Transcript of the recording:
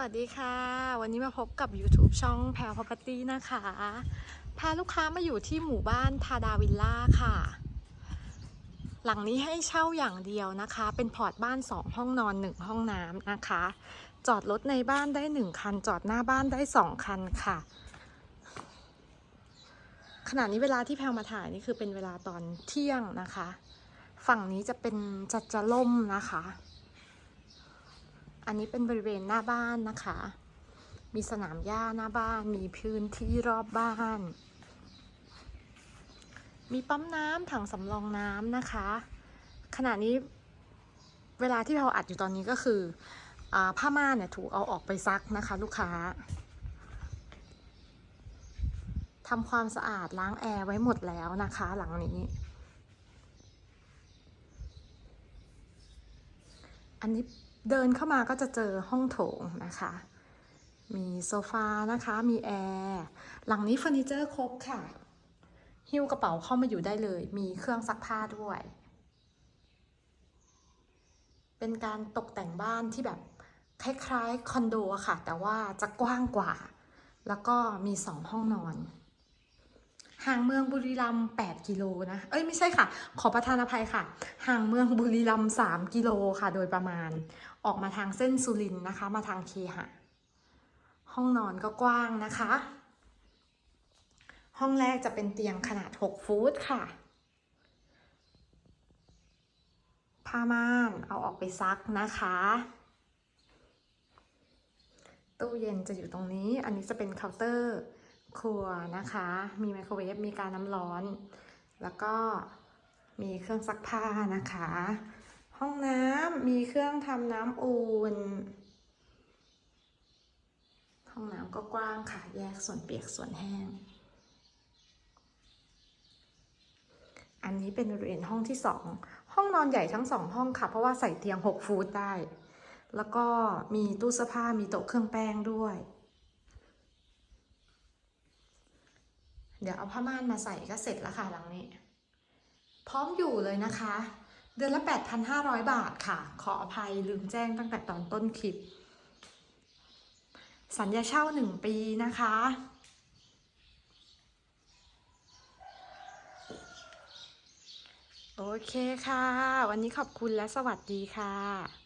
วัสดีค่ะ วันนี้มาพบกับ YouTube ช่องแพล Property นะคะ พาลูกค้ามาอยู่ที่หมู่บ้านทาดาวิลล่าค่ะ หลังนี้ให้เช่าอย่างเดียวนะคะ เป็นพอร์ตบ้าน 2 ห้องนอน 1 ห้องน้ำนะคะ จอดรถในบ้านได้ 1 คัน จอดหน้าบ้านได้ 2 คันค่ะ ขณะนี้เวลาที่แพลมาถ่ายนี่คือเป็นเวลาตอนเที่ยงนะคะ ฝั่งนี้จะเป็นจัดจะล่มนะคะ อันนี้เป็นบริเวณหน้าบ้านนะคะ มีสนามหญ้าหน้าบ้าน มีพื้นที่รอบบ้าน มีปั๊มน้ำถังสำรองน้ำนะคะ ขณะนี้เวลาที่เราอัดอยู่ตอนนี้ก็คืออผ้าม่านเนี่ยถูกเอาออกไปซักนะคะ ลูกค้าทำความสะอาดล้างแอร์ไว้หมดแล้วนะคะ หลังนี้ อันนี้เดินเข้ามาก็จะเจอห้องโถงนะคะ มีโซฟานะคะ มีแอร์ หลังนี้เฟอร์นิเจอร์ครบค่ะ หิ้วกระเป๋าเข้ามาอยู่ได้เลย มีเครื่องซักผ้าด้วย เป็นการตกแต่งบ้านที่แบบคล้ายๆคอนโดค่ะ แต่ว่าจะกว้างกว่า แล้วก็มีสองห้องนอน ห่างเมืองบุรีรัมย์8กิโลนะ เอ้ยไม่ใช่ค่ะ ขอประทานอภัยค่ะ ห่างเมืองบุรีรัมย์3กิโลค่ะ โดยประมาณ ออกมาทางเส้นสุรินนะคะ มาทางเคหะ ห้องนอนก็กว้างนะคะ ห้องแรกจะเป็นเตียงขนาด 6 ฟุตค่ะ ผ้าม่านเอาออกไปซักนะคะ ตู้เย็นจะอยู่ตรงนี้ อันนี้จะเป็นเคาน์เตอร์ ครัวนะคะ มีไมโครเวฟ มีการน้ำร้อน แล้วก็มีเครื่องซักผ้านะคะ ห้องน้ำมีเครื่องทำน้ำอุ่น ห้องน้ำก็กว้างค่ะ แยกส่วนเปียกส่วนแห้ง อันนี้เป็นบริเวณห้องที่สอง ห้องนอนใหญ่ทั้งสองห้องค่ะ เพราะว่าใส่เตียง 6 ฟุตได้ แล้วก็มีตู้เสื้อผ้า มีโต๊ะเครื่องแป้งด้วย เดี๋ยวเอาผ้าม่านมาใส่ก็เสร็จแล้วค่ะหลังนี้ พร้อมอยู่เลยนะคะ เดือนละ 8,500 บาทค่ะ ขออภัยลืมแจ้งตั้งแต่ตอนต้นคลิป สัญญาเช่า 1 ปีนะคะ โอเคค่ะ วันนี้ขอบคุณและสวัสดีค่ะ